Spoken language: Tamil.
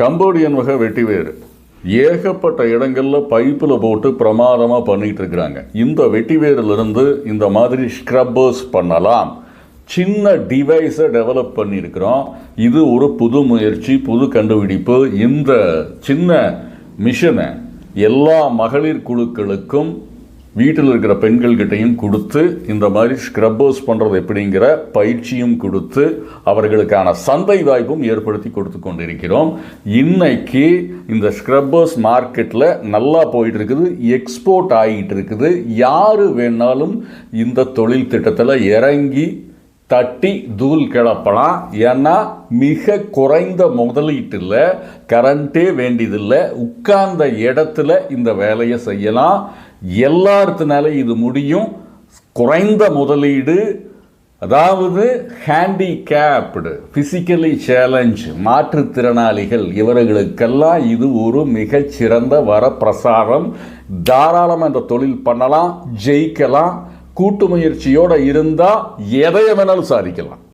கம்போடியன் வகை வெட்டிவேறு. ஏகப்பட்ட இடங்களில் பைப்பில் போட்டு பிரமாதமாக பண்ணிகிட்டு இருக்கிறாங்க இந்த வெட்டிவேரிலிருந்து இந்த மாதிரி ஸ்க்ரப்பர்ஸ் பண்ணலாம். சின்ன டிவைஸை டெவலப் பண்ணியிருக்கிறோம். இது ஒரு புது முயற்சி புது கண்டுபிடிப்பு. இந்த சின்ன மிஷனை எல்லா மகளிர் குழுக்களுக்கும் வீட்டில் இருக்கிற பெண்கள்கிட்டையும் கொடுத்து இந்த மாதிரி ஸ்க்ரப்பர்ஸ் பண்ணுறது எப்படிங்கிற பயிற்சியும் கொடுத்து அவர்களுக்கான சந்தை வாய்ப்பும் ஏற்படுத்தி கொடுத்து கொண்டிருக்கிறோம். இன்னைக்கு இந்த ஸ்க்ரப்பர்ஸ் மார்க்கெட்டில் நல்லா போயிட்டு இருக்குது எக்ஸ்போர்ட் ஆகிட்டு இருக்குது யார் வேணாலும் இந்த தொழில் திட்டத்தில் இறங்கி தட்டி தூள் கிளப்பலாம் ஏன்னா மிக குறைந்த முதலீட்டில் கரண்ட்டே வேண்டியதில்லை. உட்கார்ந்த இடத்துல இந்த வேலையை செய்யலாம். எல்லாத்துனால இது முடியும். குறைந்த முதலீடு அதாவது ஹேண்டிகேப்டு ஃபிசிக்கலி சேலஞ்ச் மாற்றுத்திறனாளிகள் இவர்களுக்கெல்லாம் இது ஒரு மிகச்சிறந்த வரப்பிரசாரம் தாராளமாக இந்த தொழில் பண்ணலாம் ஜெயிக்கலாம். கூட்டு முயற்சியோடு இருந்தால் எதைய வேணாலும் சாதிக்கலாம்.